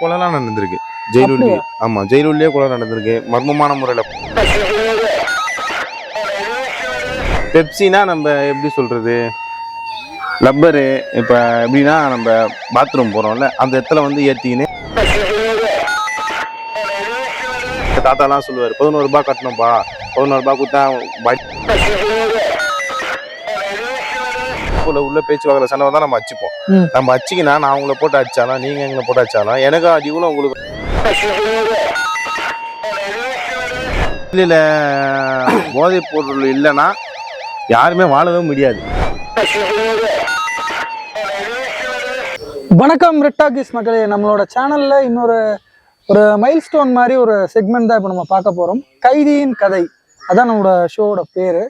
கொலைலாம் நடந்திருக்கு. ஜெயிலுள்ளே. ஆமா ஜெயிலுள்ளே கொலை நடந்திருக்கு. மர்மமான முறையில். பெப்சினா நம்ம எப்படி சொல்றது? லப்பரு இப்போ எப்படின்னா நம்ம பாத்ரூம் போகிறோம்ல அந்த இடத்துல வந்து ஏற்றிக்கின்னு தாத்தாலாம் சொல்லுவார் பதினோரு ரூபாய் கட்டணும்ப்பா பதினோரு ரூபாய் கொடுத்தா பட் உள்ள உள்ள பேச்சு வாக்கில் சண்டை வந்தால் நம்ம அடிச்சுப்போம். ம். நம்ம அடிச்சிக்கினா நான் உங்களை போட்டு அடிச்சாலும் நீங்கள் எங்களை போட்டு அடிச்சாலும் எனக்கும் அடிகளும் உங்களுக்கு இல்ல போதைப் பொருள் இல்லைன்னா யாருமே வாழவே முடியாது. வணக்கம் ரெட்டாகிஸ் மக்களே. நம்மளோட சேனல்ல இன்னொரு ஒரு மைல் ஸ்டோன் மாதிரி ஒரு செக்மெண்ட் தான் இப்போ நம்ம பார்க்க போறோம். கைதியின் கதை. அதான் நம்மளோட ஷோவோட பேரு.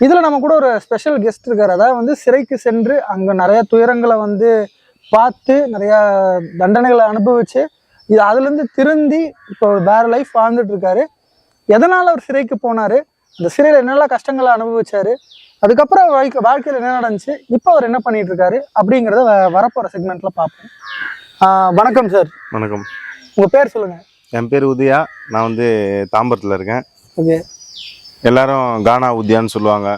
இதுல நம்ம கூட ஒரு ஸ்பெஷல் கெஸ்ட் இருக்காரு. அதாவது வந்து சிறைக்கு சென்று அங்க நிறைய துயரங்களை வந்து பார்த்து நிறைய தண்டனைகளை அனுபவிச்சு இது அதுல இருந்து திருந்தி இப்போ வேற லைஃப் வாழ்ந்துட்டு இருக்காரு. எதனால அவர் சிறைக்கு போனாரு? அந்த சிறையில் என்னெல்லாம் கஷ்டங்களை அனுபவிச்சாரு? அதுக்கப்புறம் வாழ்க்கை வாழ்க்கையில் என்ன நடந்துச்சு? இப்போ அவர் என்ன பண்ணிட்டு இருக்காரு? அப்படிங்கிறத வ- வரப்போற செக்மெண்ட்ல பார்ப்போம். வணக்கம் சார் வணக்கம். உங்க பேர் சொல்லுங்க. என் பேர் உதயா. நான் வந்து தாம்பரத்தில் இருக்கேன். ஓகே. எல்லாரும் கானா உத்யான்னு சொல்லுவாங்க.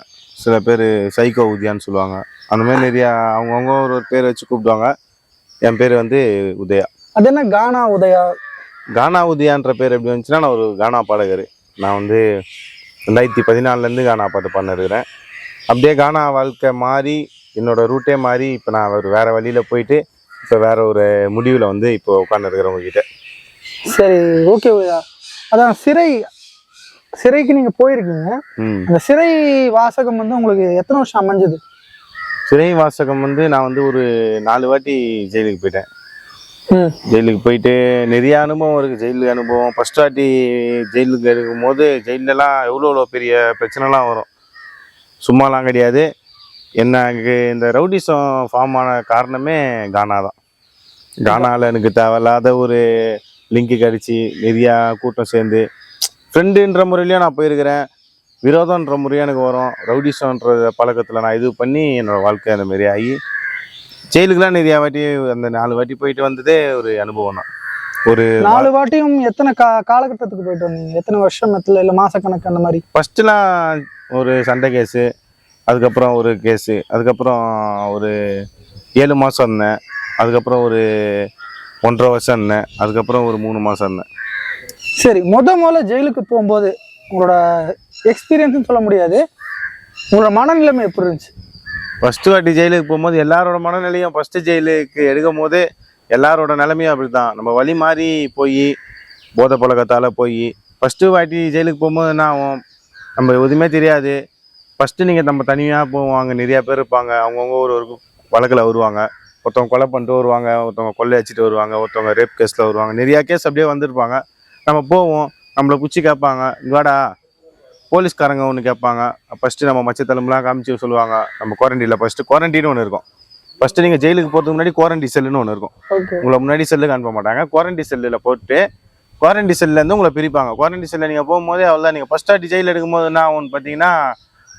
சில பேர் சைக்கோ உத்யான்னு சொல்லுவாங்க. அந்த மாதிரி நிறையா அவங்கவுங்க ஒரு ஒரு பேர் வச்சு கூப்பிடுவாங்க. என் பேர் வந்து உதயா. அது என்ன கானா உதயா? கானா உதயான்ற பேர் எப்படி வந்துச்சுன்னா நான் ஒரு கானா பாடகர். நான் வந்து ரெண்டாயிரத்தி பதினாலுலேருந்து கானா பாட்டு பண்ணிருக்கிறேன் அப்படியே கானா வாழ்க்கை மாறி என்னோட ரூட்டே மாறி இப்போ நான் ஒரு வேறு வழியில் போயிட்டு இப்போ வேற ஒரு முடிவில் வந்து இப்போ உட்காந்துருக்கிறேன் உங்ககிட்ட. சரி ஓகே உதயா. அதான் சிறை சிறைக்கு நீங்க போயிருக்கீங்க. அந்த சிறை வாசகம் வந்து உங்களுக்கு எத்தனை வருஷம் அமைஞ்சது? சிறை வாசகம் வந்து நான் வந்து ஒரு நாலு வாட்டி ஜெயிலுக்கு போயிட்டேன். ஜெயிலுக்கு போயிட்டு நிறைய அனுபவம் இருக்குது ஜெயிலுக்கு அனுபவம். ஃபஸ்ட் வாட்டி ஜெயிலுக்கு இருக்கும்போது ஜெயிலெலாம் எவ்வளோ எவ்வளோ பெரிய பிரச்சனைலாம் வரும். சும்மாலாம் கிடையாது. எனக்கு இந்த ரவுடிசம் ஃபார்ம் ஆன காரணமே கானா தான். கானாவில் எனக்கு தேவையில்லாத ஒரு லிங்க்கு கடிச்சு நிறையா கூட்டம் சேர்ந்து ஃப்ரெண்டுன்ற முறையிலையும் நான் போயிருக்கிறேன். விரோதன்ற முறையும் எனக்கு வரும். ரவுடிசம்ன்ற பழக்கத்தில் நான் இது பண்ணி என்னோடய வாழ்க்கை அந்த மாதிரி ஆகி ஜெயிலுக்குலாம் நிறையா வாட்டி அந்த நாலு வாட்டி போயிட்டு வந்ததே ஒரு அனுபவம் தான். ஒரு நாலு வாட்டியும் எத்தனை கா காலகட்டத்துக்கு போயிட்டு வந்தீங்க? எத்தனை வருஷம் எத்தனை இல்லை மாசக்கணக்கு அந்த மாதிரி? ஃபஸ்ட்டுலாம் ஒரு சண்டை கேஸு அதுக்கப்புறம் ஒரு கேஸு அதுக்கப்புறம் ஒரு ஏழு மாதம் இருந்தேன். அதுக்கப்புறம் ஒரு ஒன்றரை வருஷம் இருந்தேன். அதுக்கப்புறம் ஒரு மூணு மாதம் இருந்தேன். சரி முத முதல்ல ஜெயிலுக்கு போகும்போது உங்களோட எக்ஸ்பீரியன்ஸ்னு சொல்ல முடியாது. உங்களோட மனநிலைமை எப்படி இருந்துச்சு? ஃபஸ்ட்டு வாட்டி ஜெயிலுக்கு போகும்போது எல்லாரோட மனநிலையும் ஃபஸ்ட்டு ஜெயிலுக்கு எடுக்கும் போது எல்லாரோட நிலைமையும் அப்படி தான் நம்ம வழி மாறி போய் போதை பழக்கத்தால் போய் ஃபஸ்ட்டு வாட்டி ஜெயிலுக்கு போகும்போது என்ன ஆகும்? நம்ம எதுவுமே தெரியாது. ஃபஸ்ட்டு நீங்கள் நம்ம தனியாக போவாங்க நிறையா பேர் இருப்பாங்க. அவங்கவுங்க ஒரு ஒரு வழக்கில் வருவாங்க. ஒருத்தவங்க கொலை பண்ணிட்டு வருவாங்க. ஒருத்தவங்க கொள்ளை வச்சுட்டு வருவாங்க. ஒருத்தவங்க ரேப் கேஸில் வருவாங்க. நிறையா கேஸ் அப்படியே வந்திருப்பாங்க. நம்ம போவோம் நம்மளை குச்சி கேட்பாங்க இங்க வாடா போலீஸ்காரங்க ஒன்று கேட்பாங்க ஃபஸ்ட்டு நம்ம மச்சத்தலம்புலாம் காமிச்சு சொல்லுவாங்க நம்ம குவாரண்டைனில் ஃபஸ்ட்டு குவாரண்டைன் ஒன்று இருக்கும். ஃபஸ்ட்டு நீங்கள் ஜெயிலுக்கு போகிறதுக்கு முன்னாடி குவாரண்டி செல்லுன்னு ஒன்று இருக்கும். உங்களை முன்னாடி செல்லுக்கு அனுப்ப மாட்டாங்க. குவாரண்டி செல்லில் போட்டு குவாரண்டி செல்லேருந்து உங்களை பிரிப்பாங்க. குவாரண்டி செல்லில் நீங்கள் போகும்போதே அவ்வளோதான் நீங்கள் ஃபஸ்ட் வாட்டி ஜெயில் எடுக்கும்போது என்ன ஆகும்னு பார்த்தீங்கன்னா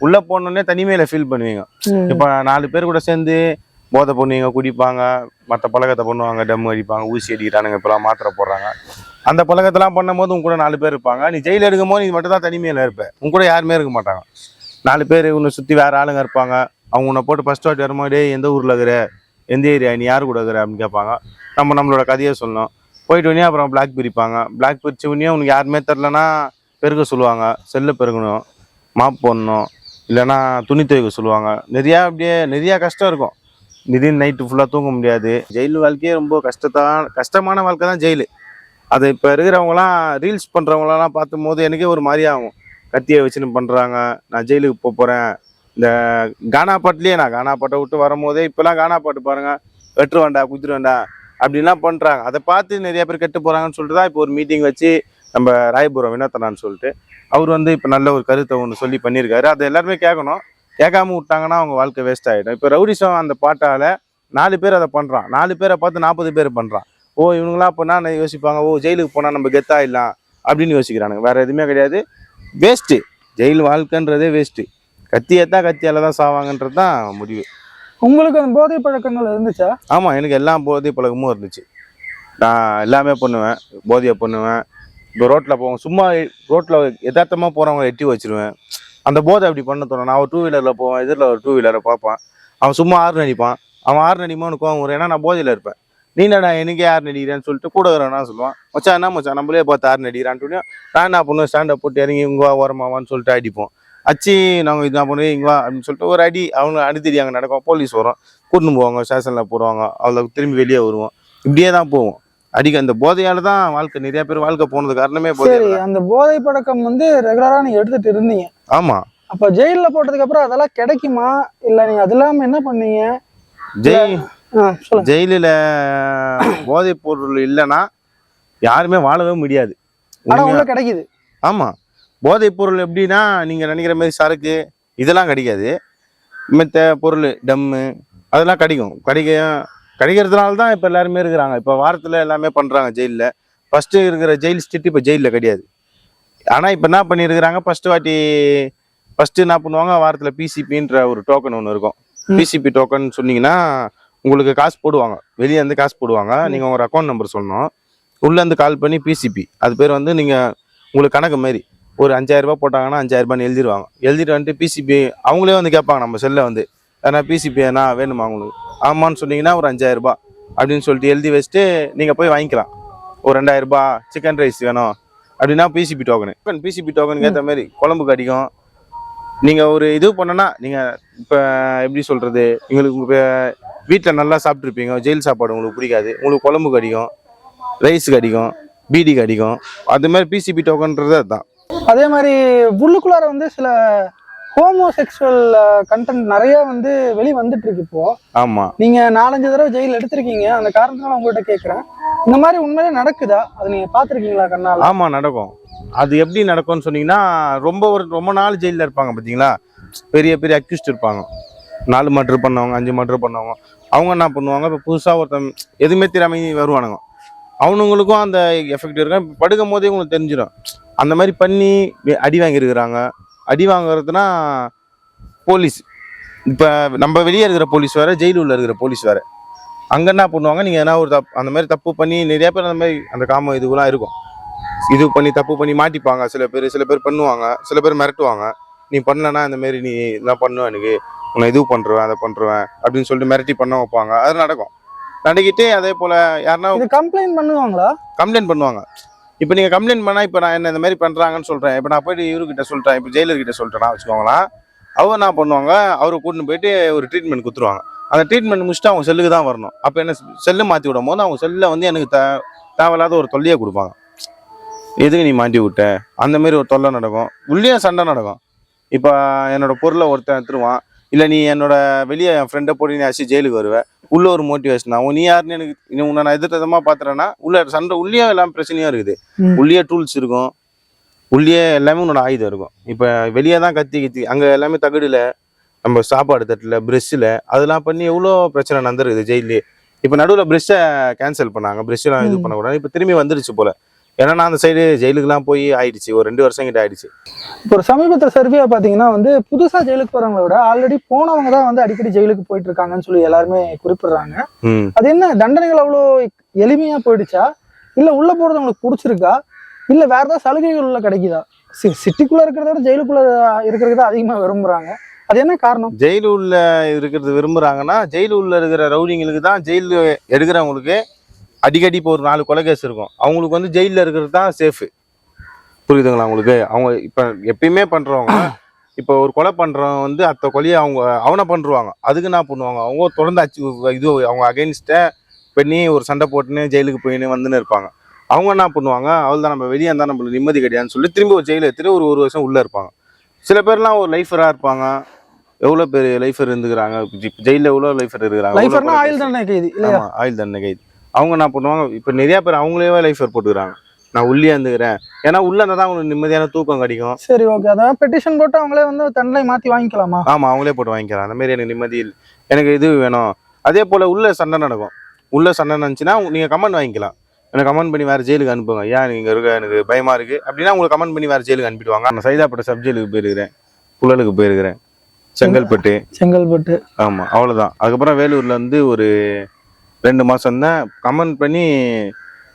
உள்ளே போனோடனே தனிமையில் ஃபீல் பண்ணுவீங்க. இப்போ நாலு பேர் கூட சேர்ந்து போதை பண்ணுவீங்க குடிப்பாங்க மற்ற பழக்கத்தை பண்ணுவாங்க டம் அடிப்பாங்க ஊசி அடிக்கிறானுங்க இப்போலாம் மாத்திரை போடுறாங்க. அந்த பழக்கத்தெல்லாம் பண்ணும்போது உங்க கூட நாலு பேர் இருப்பாங்க. நீ ஜெயிலில் எடுக்கும்போது நீ மட்டும் தான் தனிமையில் இருப்ப. உங்க கூட யாருமே இருக்க மாட்டாங்க. நாலு பேர் உன்னை சுற்றி வேறு ஆளுங்க இருப்பாங்க. அவங்க உன்னை போட்டு ஃபஸ்ட் வாட்டி வரும்போதே எந்த ஊரில் இருக்கிற? எந்த ஏரியா நீ யார் கூட இருக்கிற? அப்படின்னு கேட்பாங்க. நம்ம நம்மளோட கதையை சொல்லணும். போயிட்டு உடனே அப்புறம் பிளாக் பிரிப்பாங்க. பிளாக் பிரிச்ச உடனே உனக்கு யாருமே தெரிலனா பெருக்க சொல்லுவாங்க. செல்லை பெருகணும் மாப் போடணும். இல்லைன்னா துணி துவைக்க சொல்லுவாங்க. நிறையா அப்படியே நிறையா கஷ்டம் இருக்கும். திடீர்னு நைட்டு ஃபுல்லாக தூங்க முடியாது. ஜெயில் வாழ்க்கையே ரொம்ப கஷ்டத்தான் கஷ்டமான வாழ்க்கை தான் ஜெயிலு. அது இப்போ இருக்கிறவங்களாம் ரீல்ஸ் பண்ணுறவங்களெல்லாம் பார்த்தும் போது எனக்கே ஒரு மாதிரி ஆகும். கத்தியை வச்சுன்னு பண்ணுறாங்க நான் ஜெயிலுக்கு போக போகிறேன் இந்த கானா பாட்டுலேயே நான் கானா பாட்டை விட்டு வரும்போதே இப்போலாம் கானா பாட்டு பாருங்கள் வெட்டுருவேண்டா குத்துருவேண்டா அப்படின்லாம் பண்ணுறாங்க அதை பார்த்து நிறைய பேர் கெட்டு போகிறாங்கன்னு சொல்லிட்டு தான் இப்போ ஒரு மீட்டிங் வச்சு நம்ம ராயபுரம் வினோத்தனான்னு சொல்லிட்டு அவர் வந்து இப்போ நல்ல ஒரு கருத்தை ஒன்று சொல்லி பண்ணியிருக்காரு. அதை எல்லாருமே கேட்கணும். கேட்காம விட்டாங்கன்னா அவங்க வாழ்க்கை வேஸ்ட் ஆகிடும் இப்போ ரவுடிசம் அந்த பாட்டால் நாலு பேர் அதை பண்ணுறான் நாலு பேரை பார்த்து நாற்பது பேர் பண்ணுறான் ஓ இவனுங்களாம் அப்போனா யோசிப்பாங்க? ஓ ஜெயிலுக்கு போனால் நம்ம கெத்தாயிடலாம் அப்படின்னு யோசிக்கிறானுங்க. வேற எதுவுமே கிடையாது. வேஸ்ட்டு ஜெயில் வாழ்க்கைன்றதே வேஸ்ட்டு கத்தி ஏத்தா கத்தியால தான் சாவாங்கன்றது தான் முடிவு. உங்களுக்கு அந்த போதை பழக்கங்கள் இருந்துச்சா? ஆமாம் எனக்கு எல்லா போதை பழக்கமும் இருந்துச்சு. நான் எல்லாமே பண்ணுவேன். போதையை பண்ணுவேன். இப்போ ரோட்டில் போவோம். சும்மா ரோட்டில் யதார்த்தமாக போகிறவங்கள எட்டி வச்சிருவேன். அந்த போதை அப்படி பண்ண தோணும். நான் ஒரு டூ வீலரில் போவேன். எதிரில் ஒரு டூ வீலரை பார்ப்பேன். அவன் சும்மா ஆறு அடிப்பான் அவன் ஆறு அடிமான்னு கோவம் வரும். ஏன்னா நான் போதையில் இருப்பேன். நீ என்னடா எனக்கே ஆறு நடிக்கிறேன்னு சொல்லிட்டு கூட வரேன்னா சொல்லுவான். மச்சான் என்ன மச்சான் நம்மளே பார்த்து ஆறு நடிக்கிறான்ட்டு நான் என்ன பண்ணுவேன் ஸ்டாண்டப் போட்டு இறங்கி இங்கே ஓரமாவான்னு சொல்லிட்டு அடிப்போம். அச்சு நாங்கள் இதான் பண்ணுவோம் இங்கே வா அப்படின்னு சொல்லிட்டு ஒரு அடி அவங்க அடித்தடி அங்கே நடக்கும். போலீஸ் வரும். கூட்டின்னு போவாங்க ஸ்டேஷனில் போடுவாங்க. அவ்வளோ திரும்பி வெளியே வருவோம். இப்படியே தான் போவோம். அடிக்க அந்த போதையால தான் வாழ்க்கை நிறைய பேர் வாழ்க்கை போனது காரணமே சரி போதை அந்த போதை பழக்கம் வந்து ரெகுலரா நீங்க எடுத்துட்டு இருந்தீங்க. ஆமா. அப்ப ஜெயில்ல போட்டதுக்கு அப்புறம் அதெல்லாம் கிடைக்குமா? இல்ல நீங்க அது இல்லாம என்ன பண்ணீங்க? ஜெய் ஆ, சொல்லுங்க ஜெயிலில் போதைப் பொருள் இல்லைன்னா யாருமே வாழவே முடியாது. கிடைக்குது. ஆமா. போதைப் பொருள் எப்படின்னா நீங்க நினைக்கிற மாதிரி சரக்கு இதெல்லாம் கிடைக்காது. மற்ற பொருள் டம்மு அதெல்லாம் கிடைக்கும். கிடைக்க கிடைக்கிறதுனால தான் இப்போ எல்லாருமே இருக்கிறாங்க. இப்போ வாரத்தில் எல்லாமே பண்ணுறாங்க ஜெயிலில். ஃபஸ்ட்டு இருக்கிற ஜெயில் ஸ்டிட் இப்போ ஜெயிலில் கிடையாது. ஆனால் இப்போ என்ன பண்ணியிருக்கிறாங்க? ஃபஸ்ட்டு வாட்டி ஃபஸ்ட்டு என்ன பண்ணுவாங்க? வாரத்தில் பிசிபின்ற ஒரு டோக்கன் ஒன்று இருக்கும். பிசிபி டோக்கன் சொன்னீங்கன்னா உங்களுக்கு காசு போடுவாங்க. வெளியே இருந்து காசு போடுவாங்க. நீங்கள் உங்கள் அக்கௌண்ட் நம்பர் சொல்லணும். உள்ளேருந்து கால் பண்ணி பிசிபி அது பேர் வந்து நீங்கள் உங்களுக்கு கணக்கு மாதிரி ஒரு அஞ்சாயிரம் ரூபாய் போட்டாங்கன்னா அஞ்சாயிரம் ரூபான்னு எழுதிருவாங்க. எழுதிட்டு வந்துட்டு பிசிபி அவங்களே வந்து கேட்பாங்க. நம்ம செல்லில் வந்து. ஏன்னா பிசிபி என்ன வேணுமா உங்களுக்கு? ஆமான்னு சொன்னீங்கன்னா ஒரு அஞ்சாயிரம் ரூபாய் அப்படின்னு சொல்லிட்டு எழுதி வச்சுட்டு நீங்கள் போய் வாங்கிக்கலாம். ஒரு ரெண்டாயிரம் ரூபாய் சிக்கன் ரைஸ் வேணும் அப்படின்னா பிசிபி டோக்கனு பிசிபி டோக்கனுக்கு ஏற்ற மாதிரி குழம்பு கடிக்கும் நீங்கள் ஒரு இது பண்ணனா நீங்கள் இப்போ எப்படி சொல்கிறது உங்களுக்கு உங்கள் வீட்டில் நல்லா சாப்பிட்ருப்பீங்க ஜெயில் சாப்பாடு உங்களுக்கு பிடிக்காது. உங்களுக்கு குழம்பு கடிக்கும். ரைஸ் கடிக்கும். பீடி கடிக்கும். அது மாதிரி பிசிபி டோக்கன்றது அதுதான். அதே மாதிரி உள்ளுக்குள்ளார வந்து சில ஹோமோசெக்சுவல் கண்டென்ட் நிறைய வந்து வெளி வந்துட்டு இருக்கு இப்போ. ஆமாம் நீங்க நாலஞ்சு தடவை ஜெயில் எடுத்திருக்கீங்க. அந்த காரணத்தினால உங்கள்கிட்ட கேக்குறேன். இந்த மாதிரி உண்மையிலே நடக்குதா? அது நீங்க பாத்திருக்கீங்களா கண்ணால? ஆமாம் நடக்கும். அது எப்படி நடக்கும்னு சொன்னீங்கன்னா ரொம்ப ஒரு ரொம்ப நாள் ஜெயிலில் இருப்பாங்க பார்த்தீங்களா பெரிய பெரிய அக்யூஸ்ட் இருப்பாங்க. நாலு மர்டர் பண்ணவங்க அஞ்சு மர்டர் பண்ணவங்க. அவங்க என்ன பண்ணுவாங்க இப்போ புதுசாக ஒருத்தன் எதுவுமே தெரியாம வருவானுங்க. அவனுங்களுக்கும் அந்த எஃபெக்ட் இருக்கும். இப்போ படுக்கும் போதே உங்களுக்கு தெரிஞ்சிடும். அந்த மாதிரி பண்ணி அடி வாங்கியிருக்கிறாங்க. அடி வாங்குறதுனா போலீஸ். இப்போ நம்ம வெளியே இருக்கிற போலீஸ் வேறு ஜெயில் உள்ள இருக்கிற போலீஸ் வேறு. அங்கே என்ன பண்ணுவாங்க நீங்கள் எதனா ஒரு தப்பு அந்த மாதிரி தப்பு பண்ணி நிறைய பேர் அந்த மாதிரி அந்த காம இதுவெல்லாம் இருக்கும். இது பண்ணி தப்பு பண்ணி மாட்டிப்பாங்க. சில பேர் சில பேர் பண்ணுவாங்க. சில பேர் மிரட்டுவாங்க. நீ பண்ணலன்னா இந்த மாதிரி நீ இதெல்லாம் பண்ணுவேன் எனக்கு? உன்னை இது பண்ணுருவேன் அதை பண்ணுருவேன் அப்படின்னு சொல்லிட்டு மிரட்டி பண்ண வைப்பாங்க. அது நடக்கும். நடக்கிட்டு அதே போல் யாருன்னா கம்ப்ளைண்ட் பண்ணுவாங்களா? கம்ப்ளைண்ட் பண்ணுவாங்க. இப்போ நீங்கள் கம்ப்ளைண்ட் பண்ணால் இப்போ நான் என்ன இந்த மாதிரி பண்ணுறாங்கன்னு சொல்கிறேன் இப்போ நான் போயிட்டு இவர்கிட்ட சொல்லிட்டேன் இப்போ ஜெயிலர்கிட்ட சொல்லிட்டேன்னா வச்சுக்கோங்களேன். அவங்க என்ன பண்ணுவாங்க? அவரை கூட்டின்னு போயிட்டு ஒரு ட்ரீட்மெண்ட் கொடுத்துருவாங்க அந்த ட்ரீட்மெண்ட் முடிச்சுட்டு அவங்க செல்லுக்கு தான் வரணும். அப்போ என்ன செல்லு மாற்றி விடும் போது அவங்க செல்லில் வந்து எனக்கு தே தேவையில்லாத ஒரு தொல்லையை கொடுப்பாங்க. எதுக்கு நீ மாட்டி விட்ட? அந்த மாதிரி ஒரு தொல்லை நடக்கும். உள்ளே சண்டை நடக்கும். இப்போ என்னோட பொருளை ஒருத்தன் எடுத்துருவான். இல்லை நீ என்னோட வெளியே என் ஃப்ரெண்டை போட்டு நீ அடிச்சு ஜெயிலுக்கு வருவ. உள்ள ஒரு மோட்டிவேஷன் ஆகும் நீ யாருன்னு எனக்கு நீ உன்னை நான் எதிர்த்தமா பார்த்துறேன்னா உள்ள சண்டை உள்ளே எல்லாம் பிரச்சனையும் இருக்குது. உள்ளே டூல்ஸ் இருக்கும். உள்ளே எல்லாமே உன்னோட ஆயுதம் இருக்கும். இப்போ வெளியே தான் கத்தி கத்தி அங்கே எல்லாமே தகடுல நம்ம சாப்பாடு தட்டில் ப்ரெஷ்ஷில் அதெல்லாம் பண்ணி எவ்வளோ பிரச்சனை நடந்துருக்குது ஜெயிலே இப்போ நடுவில் ப்ரெஷ்ஷை கேன்சல் பண்ணாங்க. ப்ரெஷ்ஷெல்லாம் இது. பண்ணக்கூடாது. இப்போ திரும்பி வந்துருச்சு போல. ஏன்னா நான் அந்த சைடு ஜெயிலுக்குலாம் போய் ஆயிடுச்சு. ஒரு ரெண்டு வருஷம் கிட்ட ஆயிடுச்சு. இப்போ ஒரு சமீபத்தில் சர்வே பார்த்தீங்கன்னா வந்து புதுசா ஜெயிலுக்கு போறவங்கள விட ஆல்ரெடி போனவங்க தான் வந்து அடிக்கடி ஜெயிலுக்கு போயிட்டு இருக்காங்கன்னு சொல்லி எல்லாருமே குறிப்பிடுறாங்க. அது என்ன தண்டனைகள் அவ்வளோ எளிமையா போயிடுச்சா? இல்ல உள்ள போறது உங்களுக்கு பிடிச்சிருக்கா? இல்ல வேற ஏதாவது சலுகைகள் உள்ள கிடைக்குதா? சி- சிட்டிக்குள்ள இருக்கிறத விட ஜெயிலுக்குள்ள இருக்கிறது தான் அதிகமா விரும்புறாங்க. அது என்ன காரணம்? ஜெயிலு உள்ள இருக்கிறது விரும்புறாங்கன்னா ஜெயிலு உள்ள இருக்கிற ரவுடிங்களுக்கு தான் ஜெயிலு எடுக்கிறவங்களுக்கு அடிக்கடி இப்போ ஒரு நாலு கொலை கேஸ் இருக்கும். அவங்களுக்கு வந்து ஜெயிலில் இருக்கிறது தான் சேஃபு புரியுதுங்களா உங்களுக்கு? அவங்க இப்போ எப்பயுமே பண்ணுறவங்க இப்போ ஒரு கொலை பண்ணுறவங்க வந்து அத்த கொலையை அவங்க அவனை பண்ணுருவாங்க அதுக்கு என்ன பண்ணுவாங்க? அவங்க தொடர்ந்து அச்சு இது அவங்க அகைன்ஸ்ட்டை பண்ணி ஒரு சண்டை போட்டுன்னு ஜெயிலுக்கு போயின்னு வந்துன்னு இருப்பாங்க. அவங்க என்ன பண்ணுவாங்க? அவள் தான் நம்ம வெளியே இருந்தால் நம்மளுக்கு நிம்மதி கிடையாதுன்னு சொல்லி திரும்பி ஒரு ஜெயிலில் எடுத்துட்டு ஒரு ஒரு வருஷம் உள்ளே இருப்பாங்க. சில பேர்லாம் ஒரு லைஃபராக இருப்பாங்க. எவ்வளோ பேர் லைஃபர் இருந்துக்கிறாங்க? ஜெயிலில் எவ்வளோ லைஃபர் இருக்கிறாங்க? Case. தண்டனை கைது இல்லையா? ஆமா ஆயுள் தண்டனை கைது. அவங்க என்ன பண்ணுவாங்க இப்போ நிறைய பேர் அவங்களே லைஃபர் போட்டுக்கிறாங்க. நான் உள்ளே இருந்துக்கிறேன். ஏன்னா உள்ள இருந்தால் தான் அவங்களுக்கு நிம்மதியான தூக்கம் கிடைக்கும். சரி ஓகே அதான் பெட்டிஷன் போட்டு அவங்களே வந்து தண்டனை மாத்தி வாங்கிக்கலாமா? ஆமா அவங்களே போட்டு வாங்கிக்கிறாங்க. அந்த மாதிரி எனக்கு நிம்மதி இல்லை. எனக்கு இது வேணும். அதே போல உள்ள சண்டை நடக்கும். உள்ள சண்டை நடந்துச்சுன்னா உங்க- நீங்க கமெண்ட் வாங்கிக்கலாம். எனக்கு கமெண்ட் பண்ணி வேற ஜெயிலுக்கு அனுப்புங்க. ஏன் நீங்க இருக்க? எனக்கு பயமா இருக்கு. அப்படின்னா உங்களுக்கு கமெண்ட் பண்ணி வேற ஜெயிலுக்கு அனுப்பிடுவாங்க. நான் சைதாப்பேட்டை சப் ஜெயிலுக்கு போயிருக்கிறேன். புழலுக்கு போயிருக்கிறேன். செங்கல்பட்டு. செங்கல்பட்டு. ஆமா அவ்வளவுதான். அதுக்கப்புறம் வேலூர்ல வந்து ஒரு ரெண்டு மாசம் தான் கமெண்ட் பண்ணி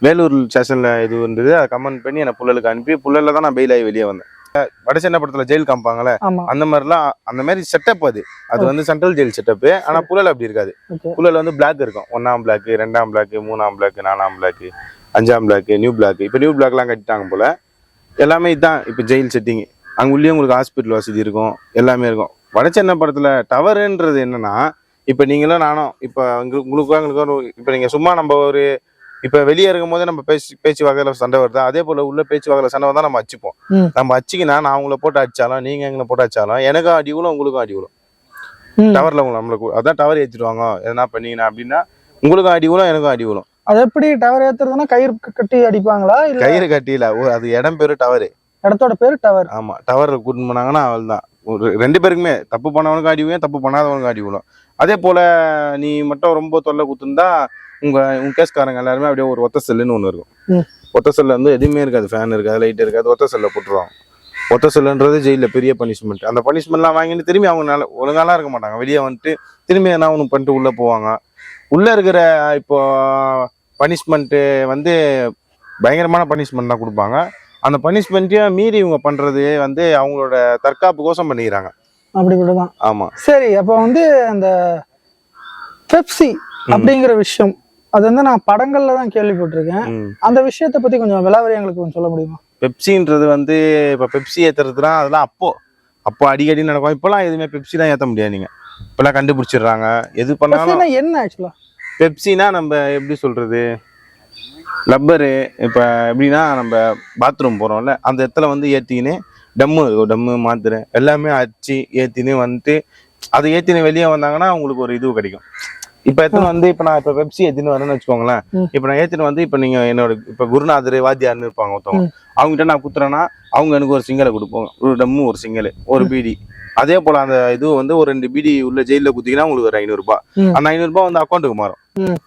வேலூர் ஸ்டேஷன்ல இது இருந்தது. அதை கமெண்ட் பண்ணி என்னை புள்ளலுக்கு அனுப்பி புள்ளல தான் நான் பெயில் ஆகி வெளியே வந்தேன். வடசென்னை படத்துல ஜெயில் காமிப்பாங்கல்ல அந்த மாதிரிலாம் அந்த மாதிரி செட்டப் அது. அது வந்து சென்ட்ரல் ஜெயில் செட்டப் ஆனா புழல் அப்படி இருக்காது. புழல் வந்து பிளாக் இருக்கும். ஒன்னாம் பிளாக் ரெண்டாம் பிளாக் மூணாம் பிளாக் நாலாம் பிளாக் அஞ்சாம் பிளாக் நியூ பிளாக் இப்போ நியூ பிளாக்லாம் கட்டிட்டாங்க போல எல்லாமே இதுதான் இப்போ ஜெயில் செட்டிங் அங்க உள்ளே உங்களுக்கு ஹாஸ்பிட்டல் வசதி இருக்கும். எல்லாமே இருக்கும். வடசென்னை படத்துல டவருன்றது என்னன்னா இப்போ நீங்களும் நானும் இப்போ உங்களுக்கு உங்களுக்கு இப்போ நீங்க சும்மா நம்ம ஒரு இப்போ வெளியே இருக்கும் போதே நம்ம பேச்சு பேச்சு வகையில சண்டை வருதா? அதே போல உள்ள பேச்சு வகையில சண்டை வந்தா நம்ம அடிச்சுப்போம் ம். நம்ம அடிச்சிக்கினா நான் உங்களை போட்டு அடிச்சாலும் நீங்க எங்களை போட்டு அடிச்சாலும் எனக்கும் அடி விழும் உங்களுக்கும் அடி விழும். டவர்ல உங்களை நம்மளுக்கு அதான் டவர் ஏற்றிடுவாங்க எதனா பண்ணீங்கன்னா அப்படின்னா உங்களுக்கும் அடி விழும் எனக்கும் அடி விழும். அது எப்படி டவர் ஏத்துறதுன்னா கயிறு கட்டி அடிப்பாங்களா? கயிறு கட்டியில அது இடம் பேரு டவரு. இடத்தோட பேரு டவர். ஆமா டவர்ல கூட்டிட்டு போனாங்கன்னா அவள் தான் ஒரு ரெண்டு பேருக்குமே தப்பு பண்ணவனுக்கும் அடி விழும் தப்பு பண்ணாதவனுக்கும் அடி விழும். அதே போல நீ மட்டும் ரொம்ப தொல்லை குத்துந்தா உங்க உங்க கேஸ்காரங்க எல்லாருமே அப்படியே ஒரு ஒத்த செல்லுன்னு ஒன்று இருக்கும். ஒத்த செல்ல வந்து எதுவுமே இருக்காது ஃபேன் இருக்காது லைட் இருக்காது ஒத்த செல்ல போட்டுருவாங்க. ஒத்த செல்லுன்றது ஜெயிலில் பெரிய பனிஷ்மெண்ட் அந்த பனிஷ்மெண்ட்லாம் வாங்கிட்டு திரும்பி அவங்க நல்ல ஒழுங்காலாம் இருக்க மாட்டாங்க. வெளியே வந்துட்டு திரும்பி என்ன ஒன்று பண்ணிட்டு உள்ளே போவாங்க. உள்ளே இருக்கிற இப்போ பனிஷ்மெண்ட்டு வந்து பயங்கரமான பனிஷ்மெண்ட் தான் கொடுப்பாங்க. அந்த பனிஷ்மெண்ட்டையும் மீறி இவங்க பண்ணுறது வந்து அவங்களோட தற்காப்பு கோசம் பண்ணிக்கிறாங்க. அப்படி இப்படிதான் ஆமாம் சரி அப்ப வந்து அந்த பெப்சி அப்படிங்கிற விஷயம் அது வந்து நான் படங்கள்ல தான் கேள்விப்பட்டிருக்கேன். அந்த விஷயத்தை பத்தி கொஞ்சம் விலாவரி எங்களுக்கு கொஞ்சம் சொல்ல முடியுமா? பெப்சின்றது வந்து இப்போ பெப்சி ஏற்றுறதுனா அதெல்லாம் அப்போ அப்போ அடிக்கடி நடக்கும். இப்போலாம் எதுவுமே பெப்சிலாம் ஏற்ற முடியாது நீங்கள் இப்போலாம் கண்டுபிடிச்சிடுறாங்க. எது பண்ணாலும் என்ன ஆக்சுவலா பெப்சினா நம்ம எப்படி சொல்கிறது லப்பரு இப்போ எப்படின்னா நம்ம பாத்ரூம் போகிறோம்ல அந்த இடத்துல வந்து ஏற்றிக்கின்னு டம்மு டம்மு மாத்திரை எல்லாமே அடிச்சு ஏற்றின்னு வந்துட்டு அதை ஏற்றின்னு வெளியே வந்தாங்கன்னா அவங்களுக்கு ஒரு இது கிடைக்கும். இப்போ எத்தனை வந்து இப்போ நான் இப்போ பெப்சி ஏற்றின்னு வரேன்னு வச்சுக்கோங்களேன். இப்போ நான் ஏற்றின்னு வந்து இப்போ நீங்கள் என்னோட இப்போ குருநாதர் வாத்தியார்னு இருப்பாங்க ஒருத்தவங்க. ம். அவங்ககிட்ட நான் குத்துறேன்னா அவங்க எனக்கு ஒரு சிங்கலை கொடுப்பாங்க ஒரு டம்மு ஒரு சிங்கல் ஒரு பீடி. அதே போல் அந்த இது வந்து ஒரு ரெண்டு பீடி உள்ள ஜெயிலில் குத்திங்கன்னா உங்களுக்கு ஒரு ஐநூறுரூபா ம். அந்த ஐநூறுரூபா வந்து அக்கௌண்ட்டுக்கு மாறும்.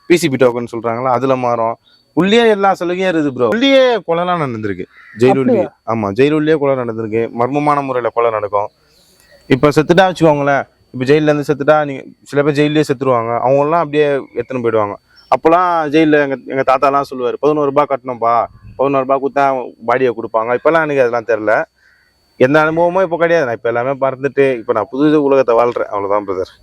பிசிபி டோக்கன் சொல்றாங்களா அதுல மாறும். உள்ளே எல்லா சலுகையும் இருக்குது ப்ரோ உள்ளே கொலைலாம் நடந்திருக்கு. ஜெயிலுள்ளே ஆமா ஜெயிலுள்ளே கொலை நடந்திருக்கு. மர்மமான முறையில கொலை நடக்கும். இப்போ செத்துட்டா வச்சுக்கோங்களேன். இப்போ ஜெயில்ல இருந்து செத்துட்டா நீங்க சில பேர் ஜெயிலே செத்துருவாங்க. அவங்கெல்லாம் அப்படியே எத்தனை போயிடுவாங்க. அப்போலாம் ஜெயிலில் எங்க எங்க தாத்தாலாம் சொல்லுவார் பதினோரு ரூபாய் கட்டணும்ப்பா பதினோரு ரூபாய் கொடுத்தா பாடியை கொடுப்பாங்க. இப்போல்லாம் எனக்கு அதெல்லாம் தெரில. எந்த அனுபவமும் இப்போ கிடையாது. நான் இப்போ எல்லாமே பறந்துட்டு இப்போ நான் புது உலகத்தை வாழ்றேன். அவ்வளோதான் பிரதர்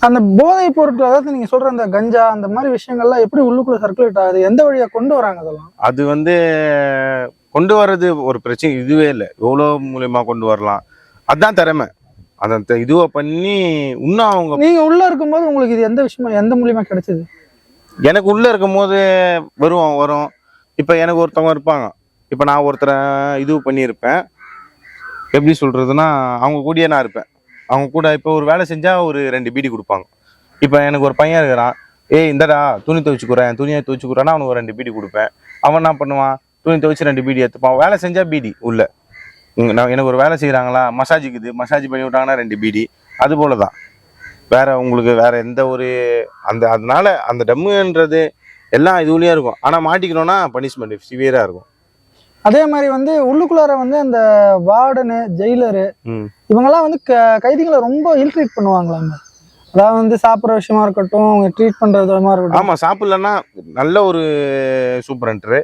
அந்த போதை பொருட்கள் அதாவது நீங்க சொல்ற அந்த கஞ்சா அந்த மாதிரி விஷயங்கள்லாம் எப்படி உள்ளுக்குள்ள சர்க்குலேட் ஆகுது? எந்த வழியா கொண்டு வராங்க அதெல்லாம்? அது வந்து கொண்டு வர்றது ஒரு பிரச்சனை இதுவே இல்லை. எவ்வளோ மூலியமா கொண்டு வரலாம்? அதான் திறமை. அதை த- இதுவை பண்ணி இன்னும் அவங்க நீங்க உள்ள இருக்கும்போது உங்களுக்கு இது எந்த விஷயமா எந்த மூலியமா கிடைச்சது? எனக்கு உள்ள இருக்கும் போது வருவோம் வரும். இப்போ எனக்கு ஒருத்தவங்க இருப்பாங்க. இப்போ நான் ஒருத்தரை இது பண்ணியிருப்பேன். எப்படி சொல்றதுன்னா அவங்க கூடயே நான் இருப்பேன். அவங்க கூட இப்போ ஒரு வேலை செஞ்சால் ஒரு ரெண்டு பீடி கொடுப்பாங்க. இப்போ எனக்கு ஒரு பையன் இருக்கிறான். ஏய் இந்தடா துணி துவைச்சுக்குறேன் துணியை துவைச்சுக்குறேன்னா அவனுக்கு ரெண்டு பீடி கொடுப்பேன். அவன் என்ன பண்ணுவான்? துணி துவைச்சு ரெண்டு பீடி எடுத்துப்பான். வேலை செஞ்சால் பீடி உள்ள. நான் எனக்கு ஒரு வேலை செய்கிறாங்களா மசாஜுக்குது மசாஜ் பண்ணி விட்டாங்கன்னா ரெண்டு பீடி. அது போல தான் வேறு உங்களுக்கு வேறு எந்த ஒரு அந்த அதனால அந்த டம்முன்றது எல்லாம் இதுலயே இருக்கும். ஆனால் மாட்டிக்கணும்னா பனிஷ்மெண்ட் சிவியராக இருக்கும். அதே மாதிரி வந்து உள்ளுக்குள்ளார வந்து அந்த வார்டனு ஜெயிலரு. இவங்கெல்லாம் வந்து கைதிகளை ரொம்ப இல்ட்ரீட் பண்ணுவாங்களாங்க அதாவது வந்து சாப்பிட்ற விஷயமா இருக்கட்டும் அவங்க ட்ரீட் பண்ற விதமா இருக்கட்டும். ஆமா சாப்பிடலன்னா நல்ல ஒரு சூப்பரண்டரு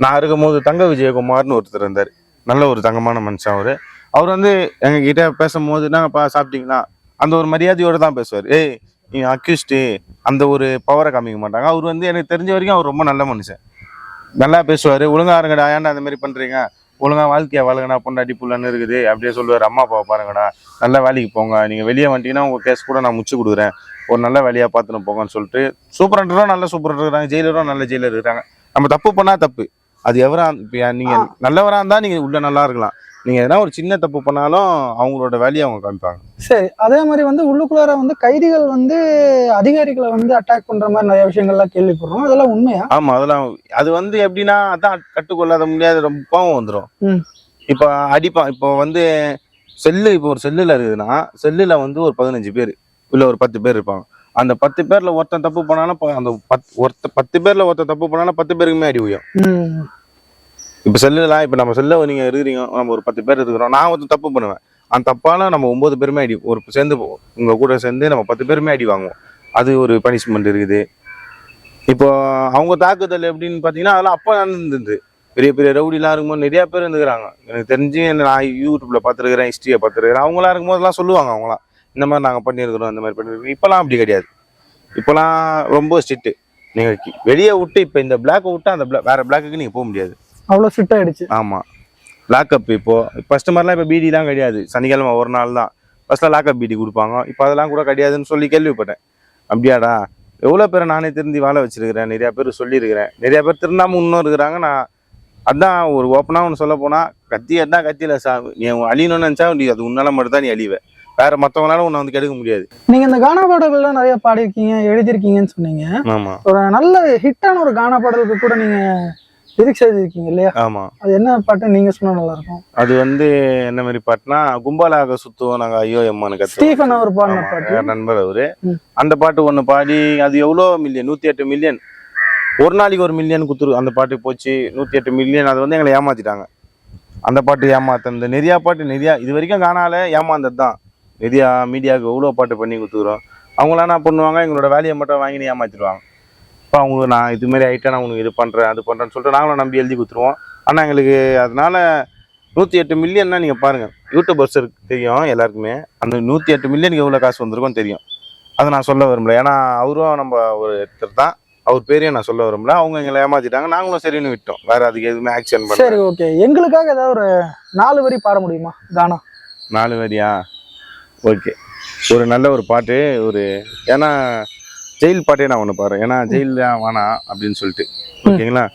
நான் இருக்கும்போது தங்க விஜயகுமார்னு ஒருத்தர் இருந்தார். நல்ல ஒரு தங்கமான மனுஷன் அவரு. அவர் வந்து எங்க கிட்ட பேசும்போது நாங்கப்பா சாப்பிட்டீங்களா? அந்த ஒரு மரியாதையோட தான் பேசுவார். ஏய் நீ அக்யூஸ்டு அந்த ஒரு பவரை காமிக்க மாட்டாங்க. அவர் வந்து எனக்கு தெரிஞ்ச வரைக்கும் அவர் ரொம்ப நல்ல மனுஷன். நல்லா பேசுவார். ஒழுங்கா இருங்கடா. ஏன்டா அந்த மாதிரி பண்றீங்க? ஒழுங்கா வாழ்க்கையா வாழுங்கடா. பொண்டாட்டி புள்ளன்னு இருக்குது. அப்படியே சொல்லுவார். அம்மா அப்பாவை பாருங்கடா. நல்ல வேலைக்கு போங்க. நீங்க வெளியே வந்துட்டீங்கன்னா உங்க கேஸ் கூட நான் முச்சு கொடுக்குறேன். ஒரு நல்ல வேலையா பார்த்துன்னு போங்கன்னு சொல்லிட்டு சூப்பரண்டரும் நல்ல சூப்பரண்டர் இருக்கிறாங்க. ஜெயிலரும் நல்ல ஜெயிலர் இருக்கிறாங்க. நம்ம தப்பு பண்ணா தப்பு. அது எவரா இப்போ நீங்க நல்லவரா இருந்தா நீங்க உள்ள நல்லா இருக்கலாம். நீங்க எதனா ஒரு சின்ன தப்பு பண்ணாலும் அவங்களோட வேலையை அவங்க காமிப்பாங்க. சரி அதே மாதிரி வந்து உள்ளுக்குள்ளார வந்து கைதிகள் வந்து அதிகாரிகளை வந்து அட்டாக் பண்ற மாதிரி நிறைய விஷயங்கள்லாம் கேள்விப்படுறோம். அதெல்லாம் உண்மையா? ஆமா அதெல்லாம் அது வந்து எப்படின்னா அதான் கட்டுக்கொள்ளாத முடியாத ரொம்ப கோவம் வந்துடும். இப்போ அடிப்பான் இப்போ வந்து செல்லு இப்போ ஒரு செல்லுல இருக்குதுன்னா செல்லுல வந்து ஒரு பதினஞ்சு பேர் இல்ல ஒரு பத்து பேர் இருப்பாங்க. அந்த பத்து பேர்ல ஒருத்தன் தப்பு பண்ணாலும் அந்த பத் ஒருத்த பத்து பேர்ல ஒருத்தன் தப்பு பண்ணாலும் பத்து பேருக்குமே அடி உயம். இப்போ செல்லுலாம் இப்போ நம்ம செல்ல நீங்கள் இருக்கிறீங்க நம்ம ஒரு பத்து பேர் இருக்கிறோம் நான் ஒருத்தன் தப்பு பண்ணுவேன். அந்த தப்பால நம்ம ஒம்பது பேருமே அடி ஒரு சேர்ந்து உங்கள் கூட சேர்ந்து நம்ம பத்து பேருமே அடி வாங்குவோம். அது ஒரு பனிஷ்மெண்ட் இருக்குது. இப்போ அவங்க தாக்குதல் எப்படின்னு பார்த்தீங்கன்னா அதெல்லாம் அப்போ நடந்துருந்து பெரிய பெரிய ரவுடிலாம் இருக்கும்போது நிறையா பேர் இருந்துக்கிறாங்க. எனக்கு தெரிஞ்சு நான் யூடியூப்பில் பார்த்துருக்கிறேன் ஹிஸ்ட்ரியை பார்த்துருக்கிறேன். அவங்களாம் இருக்கும்போதெல்லாம் சொல்லுவாங்க அவங்களாம் இந்த மாதிரி நாங்கள் பண்ணியிருக்கிறோம் இந்த மாதிரி பண்ணியிருக்கோம் இப்போலாம் அப்படி கிடையாது. இப்போலாம் ரொம்ப ஸ்ட்ரிக்ட்டு நீங்கள் வெளியே விட்டு இப்போ இந்த பிளாக்கை விட்டு அந்த பிளா வேறு பிளாக்குக்கு நீங்கள் போக முடியாது. அவ்வளோ ஸ்ட்ரிக்ட் ஆயிடுச்சு. ஆமாம் லாக்அப் இப்போ ஃபர்ஸ்ட் மாதிரிலாம் இப்போ பீடிலாம் கிடையாது. சனிக்கிழமை ஒரு நாள் தான். ஃபர்ஸ்ட்லாம் லாக்அப் பீடி கொடுப்பாங்க. இப்போ அதெல்லாம் கூட கிடையாதுன்னு சொல்லி கேள்விப்பட்டேன். அப்படியாடா எவ்வளோ பேரை நானே திருந்தி வாழ வச்சிருக்கிறேன்? நிறையா பேர் சொல்லியிருக்கிறேன். நிறையா பேர் திருந்தாமல் இன்னும் இருக்கிறாங்க. நான் அதான் ஒரு ஓப்பனாக ஒன்று சொல்ல போனால் கத்தி அதான் கத்தியில் சா நீ அழியணும்னு நினச்சா நீ அது உன்னால மட்டும் தான் நீ அழிவ. வேற மற்றவங்களால உன்னை வந்து கெடுக்க முடியாது. நீங்க இந்த கானா பாடல்கள்லாம் நிறைய பாடியிருக்கீங்க எழுதியிருக்கீங்கன்னு சொன்னீங்க. ஒரு நல்ல ஹிட்டான ஒரு கானா பாடலுக்கு கூட நீங்க லிரிக்ஸ் எழுதியிருக்கீங்க இல்லையா? ஆமாம் அது என்ன பாட்டு நீங்க சொன்னா நல்லா இருக்கும் அது வந்து என்ன மாதிரி பாட்டுனா கும்பலாக சுற்றுவோம் நாங்கள் ஐயோ எம்மானு ஸ்டீஃபன் அவர் பாடின ஆமா, பாட்டு. நண்பர் அவரு. அந்த பாட்டு ஒண்ணு பாடி அது எவ்வளோ மில்லியன் நூத்தி எட்டு மில்லியன் ஒரு நாளைக்கு ஒரு மில்லியன் குத்துரு அந்த பாட்டு போச்சு நூத்தி எட்டு மில்லியன் அது வந்து எங்களை ஏமாத்திட்டாங்க. அந்த பாட்டு ஏமாத்தது நிறைய பாட்டு நிறைய இது வரைக்கும் காணால ஏமாந்தது தான். நிறைய மீடியாவுக்கு எவ்வளோ பாட்டு பண்ணி கொடுத்துக்குறோம் அவங்களாம் என்ன பண்ணுவாங்க எங்களோட வேலையை மட்டும் வாங்கி ஏமாத்திடுவாங்க. இப்போ அவங்க நான் இது மாதிரி ஆகிட்டேன் நான் உனக்கு இது பண்ணுறேன் அது பண்ணுறேன்னு சொல்லிட்டு நாங்களும் நம்பி எழுதி கொடுத்துருவோம். ஆனால் எங்களுக்கு அதனால நூற்றி எட்டு மில்லியன்னா நீங்கள் பாருங்கள் யூடியூபர்ஸருக்கு தெரியும் எல்லாருக்குமே. அந்த நூற்றி எட்டு மில்லியனுக்கு எவ்வளோ காசு வந்திருக்கும்னு தெரியும். அதை நான் சொல்ல விரும்பல. ஏன்னா அவரும் நம்ம ஒரு ஒருத்தர் தான். அவர் பேரையும் நான் சொல்ல விரும்பல. அவங்க எங்களை ஏமாத்திட்டாங்க. நாங்களும் சரின்னு விட்டோம். வேற அதுக்கு எதுவுமே ஆக்ஷன் பண்ணல. சரி ஓகே எங்களுக்காக ஏதாவது ஒரு நாலு வரி பாட முடியுமா? கானா நாலு வரியா? ஓகே ஒரு நல்ல ஒரு பாட்டு ஒரு ஏன்னா ஜெயில் பாட்டே நான் ஒன்று பாடுறேன். ஏன்னா ஜெயில் வேணாம் அப்படின்னு சொல்லிட்டு. ஓகேங்களா?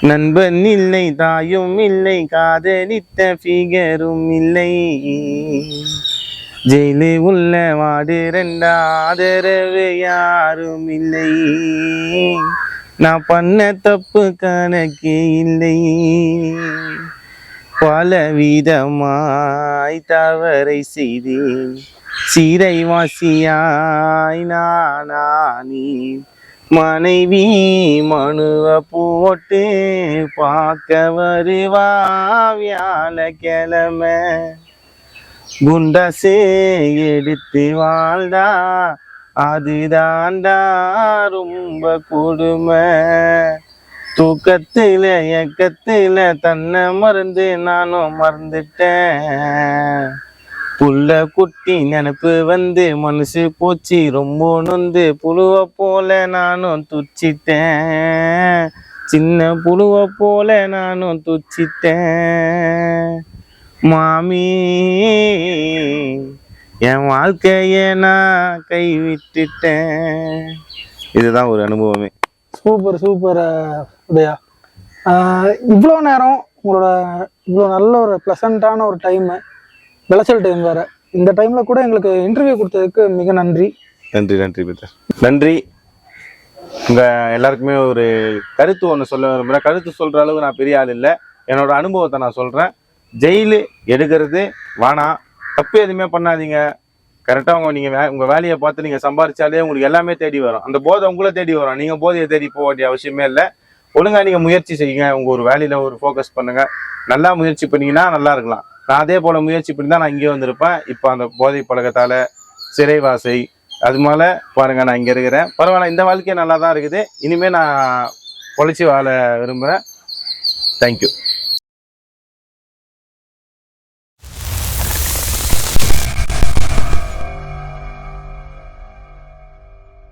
நண்பன் இல்லை தாயும் இல்லை காதலித்த ஃபிகரும் இல்லை. ஜெயிலு உள்ள வாடு ரெண்டா ஆதரவு யாரும் இல்லை. நான் பண்ண தப்பு கணக்கு இல்லை. பல விதமாய் தவறை செய்தேன். சிறைவாசியாய் வாசியாய் நானி மனைவி மனுவ போட்டு பார்க்க வருவா வியாழக்கிழமை. குண்டசே எடுத்து வாழ்ந்தா அதுதான்டா ரொம்ப கொடுமை. தூக்கத்துல ஏக்கத்துல தன்னை மறந்து நானும் மறந்துட்டேன். புள்ள குட்டி நினப்பு வந்து மனசு போச்சு ரொம்ப நொந்து புழுவ போல நானும் துச்சிட்டேன் சின்ன புழுவ போல நானும் துச்சிட்டேன் மாமி என் வாழ்க்கைய நான் கைவிட்டுட்டேன். இதுதான் ஒரு அனுபவமே. Super super Udhaya. இவ்வளோ நேரம் உங்களோட இவ்வளோ நல்ல ஒரு ப்ளசண்ட்டான ஒரு டைமு விளைச்சல் டைம் வேறு. இந்த டைமில் கூட எங்களுக்கு இன்டர்வியூ கொடுத்ததுக்கு மிக நன்றி. நன்றி நன்றி பீட்டர் நன்றி. உங்கள் எல்லாருக்குமே ஒரு கருத்து ஒன்று சொல்ல விரும்புகிறேன் கருத்து சொல்கிற அளவுக்கு நான் பெரிய ஆள் இல்லை. என்னோட அனுபவத்தை நான் சொல்கிறேன் ஜெயிலு எடுக்கிறது வேணாம் தப்பு எதுவுமே பண்ணாதீங்க. கரெக்டாக உங்கள் நீங்கள் வே உங்கள் வேலையை பார்த்து நீங்கள் சம்பாரிச்சாலே உங்களுக்கு எல்லாமே தேடி வரும். அந்த போதை உங்களை தேடி வரும். நீங்கள் போதையை தேடி போக வேண்டிய அவசியமே இல்லை. ஒழுங்கா நீங்கள் முயற்சி செய்யுங்க. உங்கள் ஒரு வேலையில் ஒரு ஃபோக்கஸ் பண்ணுங்கள் நல்லா முயற்சி பண்ணிங்கன்னா நல்லா இருக்கலாம். நான் அதே போல் முயற்சி பண்ணி தான் நான் இங்கே வந்திருப்பேன். இப்போ அந்த போதை பழக்கத்தால் சிறைவாசை அது மேல பாருங்கள் நான் இங்கே இருக்கிறேன். பரவாயில்ல இந்த வாழ்க்கை நல்லா தான் இருக்குது. இனிமேல் நான் பொழைச்சி வாழ விரும்புகிறேன் தேங்க்யூ